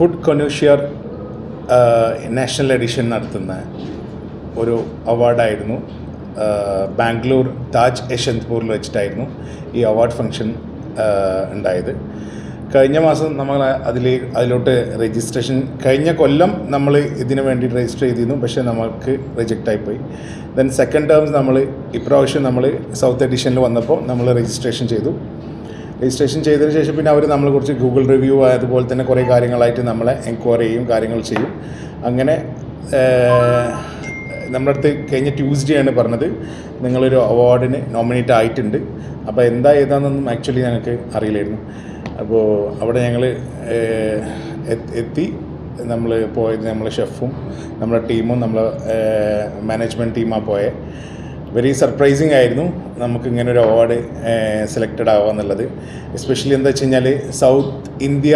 Food കൊനൂഷ്യർ national edition നടത്തുന്ന ഒരു അവാർഡായിരുന്നു. ബാംഗ്ലൂർ താജ് യശ്വന്ത്പൂരിൽ വെച്ചിട്ടായിരുന്നു ഈ അവാർഡ് ഫംഗ്ഷൻ ഉണ്ടായത്. കഴിഞ്ഞ മാസം നമ്മൾ അതിൽ അതിലോട്ട് രജിസ്ട്രേഷൻ കഴിഞ്ഞ കൊല്ലം നമ്മൾ ഇതിന് വേണ്ടി രജിസ്റ്റർ ചെയ്തിരുന്നു പക്ഷേ നമുക്ക് റിജക്റ്റ് ആയിപ്പോയി. ദെൻ സെക്കൻഡ് ടേംസ് നമ്മൾ ഇപ്രാവശ്യം നമ്മൾ സൗത്ത് എഡിഷനിൽ വന്നപ്പോൾ നമ്മൾ രജിസ്ട്രേഷൻ ചെയ്തു. രജിസ്ട്രേഷൻ ചെയ്തതിന് ശേഷം പിന്നെ അവർ നമ്മളെ കുറിച്ച് ഗൂഗിൾ റിവ്യൂ അതുപോലെ തന്നെ കുറേ കാര്യങ്ങളായിട്ട് നമ്മളെ എൻക്വയറി ചെയ്യും കാര്യങ്ങൾ ചെയ്യും. അങ്ങനെ നമ്മുടെ അടുത്ത് കഴിഞ്ഞ ട്യൂസ്ഡേ ആണ് പറഞ്ഞത്. നിങ്ങളൊരു അവാർഡിന് നോമിനേറ്റ് ആയിട്ടുണ്ട്. അപ്പോൾ എന്താ ഏതാണെന്നൊന്നും ആക്ച്വലി ഞങ്ങൾക്ക് അറിയില്ലായിരുന്നു. അപ്പോൾ അവിടെ ഞങ്ങൾ എത്തി. നമ്മൾ പോയത് നമ്മളെ ഷെഫും നമ്മുടെ ടീമും നമ്മളെ മാനേജ്മെന്റ് ടീമാണ് പോയത് വെരി സർപ്രൈസിങ് ആയിരുന്നു നമുക്ക് ഇങ്ങനെ ഒരു അവാർഡ് സെലക്റ്റഡ് ആവുക എന്നുള്ളത്. എസ്പെഷ്യലി എന്താ വെച്ച് കഴിഞ്ഞാൽ സൗത്ത് ഇന്ത്യ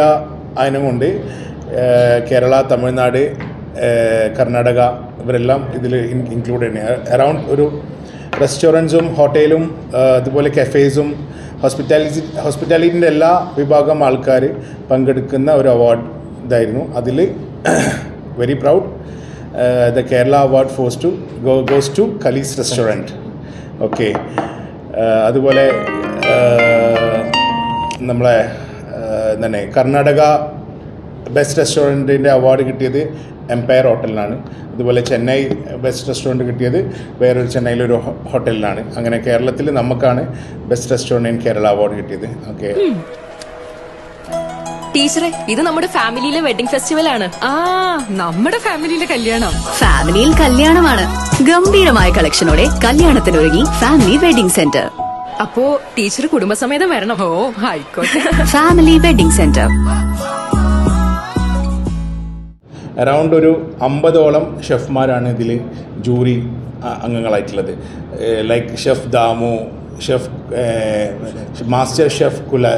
അതിനുകൊണ്ട് കേരള തമിഴ്നാട് കർണാടക ഇവരെല്ലാം ഇതിൽ ഇൻക്ലൂഡ് തന്നെ അറൗണ്ട് ഒരു റെസ്റ്റോറന്റ്സും ഹോട്ടലും അതുപോലെ കഫേസും ഹോസ്പിറ്റാലിറ്റി ഹോസ്പിറ്റാലിറ്റിന്റെ എല്ലാ വിഭാഗം ആൾക്കാർ പങ്കെടുക്കുന്ന ഒരു അവാർഡ് ഇതായിരുന്നു. അതിൽ very proud the Kerala award goes to go goes to Kalees restaurant okay അതുപോലെ uh, നമ്മളെ തന്നെ എന്താണ് കർണാടക ബെസ്റ്റ് റെസ്റ്റോറന്റിന്റെ അവാർഡ് കിട്ടിയത് എംപയർ ഹോട്ടലിനാണ് അതുപോലെ ചെന്നൈ ബെസ്റ്റ് റെസ്റ്റോറന്റ് കിട്ടിയത് വേറൊരു ചെന്നൈയിലൊരു ഹോട്ടലിനാണ്. അങ്ങനെ കേരളത്തിൽ നമുക്കാണ് best restaurant in Kerala award കിട്ടിയത്. ഓക്കെ ടീച്ചറെ ഇത് നമ്മുടെ ഫാമിലിയിലെ വെഡിങ് ഫെസ്റ്റിവൽ ആണ്. ആ നമ്മുടെ ഫാമിലിയിലെ കല്യാണം. ഫാമിലിയിൽ കല്യാണമാണ്. ഗംഭീരമായ കളക്ഷനോടെ കല്യാണത്തിനൊരുങ്ങി ഫാമിലി വെഡിംഗ് സെന്റർ. അപ്പോ ടീച്ചർ കുടുംബസമേതം വരണം. ഓ ആയിക്കോട്ടെ. Family wedding centre. അറൗണ്ട് ഒരു അമ്പതോളം ഷെഫ്മാരാണ് ഇതിൽ jury അംഗങ്ങളായിട്ടുള്ളത്. Like chef Damu chef master chef കുല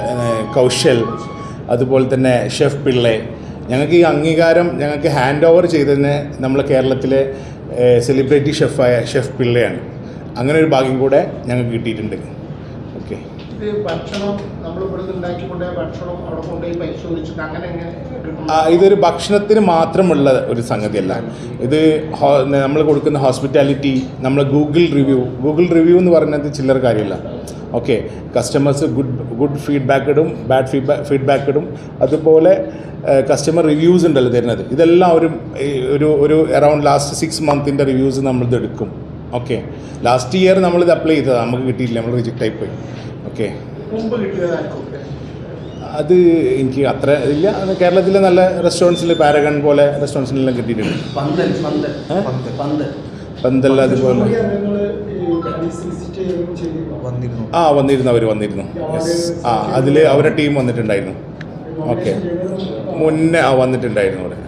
കൗശൽ അതുപോലെ തന്നെ ഷെഫ് പിള്ളെ. ഞങ്ങൾക്ക് ഈ അംഗീകാരം ഞങ്ങൾക്ക് ഹാൻഡ് ഓവർ ചെയ്തതിന് നമ്മൾ കേരളത്തിലെ സെലിബ്രിറ്റി ഷെഫായ ഷെഫ് പിള്ളയാണ്. അങ്ങനെ ഒരു ഭാഗ്യം കൂടെ ഞങ്ങൾക്ക് കിട്ടിയിട്ടുണ്ട്. ഓക്കെ ഇതൊരു ഭക്ഷണത്തിന് മാത്രമുള്ള ഒരു സംഗതിയല്ല. ഇത് നമ്മൾ കൊടുക്കുന്ന ഹോസ്പിറ്റാലിറ്റി നമ്മൾ ഗൂഗിൾ റിവ്യൂ ഗൂഗിൾ റിവ്യൂ എന്ന് പറയുന്നത് ചില്ലറ കാര്യമല്ല. Okay. Customers good good feedback ഇടും ബാഡ് ഫീഡ്ബാക്ക് ഫീഡ്ബാക്ക് ഇടും. അതുപോലെ കസ്റ്റമർ റിവ്യൂസ് ഉണ്ടല്ലോ തരുന്നത്. ഇതെല്ലാം ഒരു ഒരു ഒരു അറൗണ്ട് ലാസ്റ്റ് സിക്സ് മന്തിന്റെ റിവ്യൂസ് നമ്മളിത് എടുക്കും. ഓക്കെ. ലാസ്റ്റ് ഇയർ നമ്മളിത് അപ്ലൈ ചെയ്തതാണ് നമുക്ക് കിട്ടിയില്ല. നമ്മൾ റിജക്റ്റ് ആയിപ്പോയി ഓക്കെ. അത് എനിക്ക് അത്ര ഇല്ല. കേരളത്തിലെ നല്ല റെസ്റ്റോറന്റ്സിൽ പാരഗൺ പോലെ റെസ്റ്റോറന്റ്സിലെല്ലാം കിട്ടിയിട്ടുണ്ട്. പന്തൽ അതുപോലെ. ആ വന്നിരുന്നു അവർ വന്നിരുന്നു. യെസ് ആ അതിൽ അവരുടെ ടീം വന്നിട്ടുണ്ടായിരുന്നു. ഓക്കെ മുന്നേ ആ വന്നിട്ടുണ്ടായിരുന്നു അവിടെ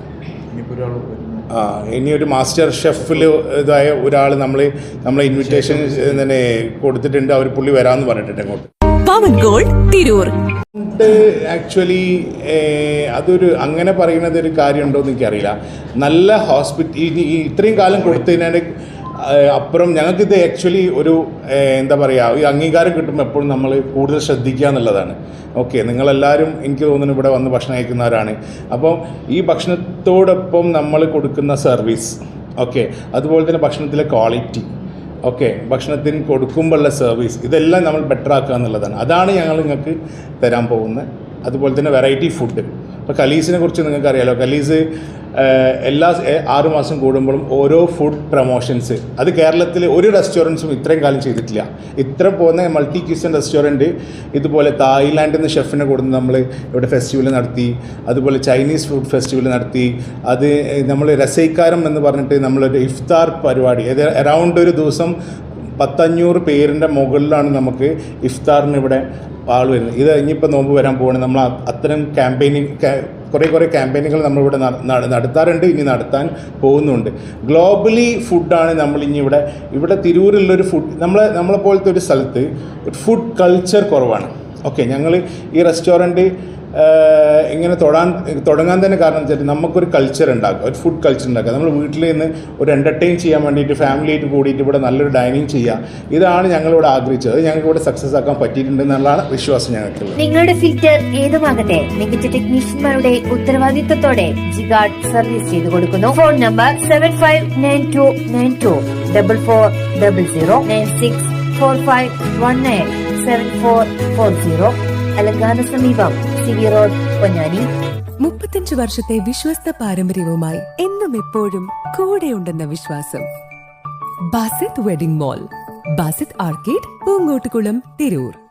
ആ ഇനി ഒരു മാസ്റ്റർ ഷെഫിൽ ഇതായ ഒരാൾ നമ്മൾ നമ്മളെ ഇൻവിറ്റേഷൻ തന്നെ കൊടുത്തിട്ടുണ്ട്. അവർ പുള്ളി വരാമെന്ന് പറഞ്ഞിട്ടുണ്ട് അങ്ങോട്ട്. പവൻ ഗോൾഡ് തിരൂർ. ആക്ച്വലി അതൊരു അങ്ങനെ പറയുന്നത് ഒരു കാര്യമുണ്ടോ എന്ന് എനിക്കറിയില്ല. നല്ല ഹോസ്പിറ്റൽ ഇത്രയും കാലം കൊടുത്തതിനാണ് അപ്പുറം ഞങ്ങൾക്കിത് ആക്ച്വലി ഒരു എന്താ പറയുക ഈ അംഗീകാരം കിട്ടുമ്പോൾ എപ്പോഴും നമ്മൾ കൂടുതൽ ശ്രദ്ധിക്കുക എന്നുള്ളതാണ്. ഓക്കെ നിങ്ങളെല്ലാവരും എനിക്ക് തോന്നുന്നു ഇവിടെ വന്ന് ഭക്ഷണം കഴിക്കുന്നവരാണ്. അപ്പോൾ ഈ ഭക്ഷണത്തോടൊപ്പം നമ്മൾ കൊടുക്കുന്ന സർവീസ് ഓക്കെ അതുപോലെ തന്നെ ഭക്ഷണത്തിലെ ക്വാളിറ്റി ഓക്കെ ഭക്ഷണത്തിന് കൊടുക്കുമ്പോഴുള്ള സർവീസ് ഇതെല്ലാം നമ്മൾ ബെറ്റർ ആക്കുക എന്നുള്ളതാണ്. അതാണ് ഞങ്ങൾ നിങ്ങൾക്ക് തരാൻ പോകുന്നത്. അതുപോലെ തന്നെ വെറൈറ്റി ഫുഡ് ഇപ്പോൾ കലീസിനെ കുറിച്ച് നിങ്ങൾക്ക് അറിയാലോ കലീസ് എല്ലാ ആറുമാസം മാസം കൂടുമ്പോഴും ഓരോ ഫുഡ് പ്രൊമോഷൻസ് അത് കേരളത്തിൽ ഒരു റെസ്റ്റോറൻസും ഇത്രയും കാലം ചെയ്തിട്ടില്ല. ഇത്ര പോകുന്ന മൾട്ടി കിച്ചൺ റെസ്റ്റോറന്റ് ഇതുപോലെ തായ്ലാൻഡിൽ നിന്ന് ഷെഫിനെ കൊടുത്ത് നമ്മൾ ഇവിടെ ഫെസ്റ്റിവൽ നടത്തി അതുപോലെ ചൈനീസ് ഫുഡ് ഫെസ്റ്റിവൽ നടത്തി അത് നമ്മൾ രസൈക്കാരം എന്ന് പറഞ്ഞിട്ട് നമ്മളൊരു ഇഫ്താർ പരിപാടി. അത് അറൗണ്ട് ഒരു ദിവസം പത്തഞ്ഞൂറ് പേരിന്റെ മുകളിലാണ് നമുക്ക് ഇഫ്താറിന് ഇവിടെ ആൾ വരുന്നത്. ഇത് ഇനിയിപ്പോൾ നോമ്പ് വരാൻ പോവാണ്. നമ്മൾ അത്തരം ക്യാമ്പയിനിങ് കുറേ കുറേ ക്യാമ്പയിനുകൾ നമ്മളിവിടെ നട- നട- നടത്താറുണ്ട്. ഇനി നടത്താൻ പോകുന്നുണ്ട്. ഗ്ലോബലി ഫുഡാണ് നമ്മൾ ഇനി ഇവിടെ ഇവിടെ തിരൂരിലുള്ളൊരു ഫുഡ് നമ്മളെ നമ്മളെപ്പോലത്തെ ഒരു സ്ഥലത്ത് ഫുഡ് കൾച്ചർ കുറവാണ്. ഓക്കെ ഞങ്ങൾ ഈ റെസ്റ്റോറന്റ് ഇങ്ങനെ തൊടാൻ തുടങ്ങാൻ തന്നെ കാരണം വെച്ചാൽ നമുക്കൊരു കൾച്ചർ ഉണ്ടാക്കുക. ഒരു ഫുഡ് കൾച്ചർ ഉണ്ടാക്കുക. നമ്മൾ വീട്ടിൽ നിന്ന് ഒരു എന്റർടൈൻ ചെയ്യാൻ വേണ്ടിയിട്ട് ഫാമിലിയായിട്ട് കൂടിയിട്ട് ഇവിടെ നല്ലൊരു ഡൈനിങ് ചെയ്യുക ഇതാണ് ഞങ്ങളിവിടെ ആഗ്രഹിച്ചത്. അത് ഞങ്ങൾക്ക് ഇവിടെ സക്സസ് ആക്കാൻ പറ്റിയിട്ടുണ്ട് എന്നുള്ളതാണ് വിശ്വാസം ഞങ്ങൾക്കുള്ളത്. നിങ്ങളുടെ ഫിൽറ്റർ ഏതുമാകട്ടെ മികച്ച ടെക്നീഷ്യന്മാരുടെ ഉത്തരവാദിത്തത്തോടെ ജിഗാർഡ് സർവീസ് ചെയ്തു കൊടുക്കുന്നു. Phone number seven five nine two nine two double four double zero nine six four five one nine seven four four zero അലങ്കാന സമീപം സി മുപ്പത്തഞ്ചു വർഷത്തെ വിശ്വസ്ത പാരമ്പര്യവുമായി എന്നും എപ്പോഴും കൂടെയുണ്ടെന്ന വിശ്വാസം. Basith wedding mall Basith arcade Poonkottukulam Tirur.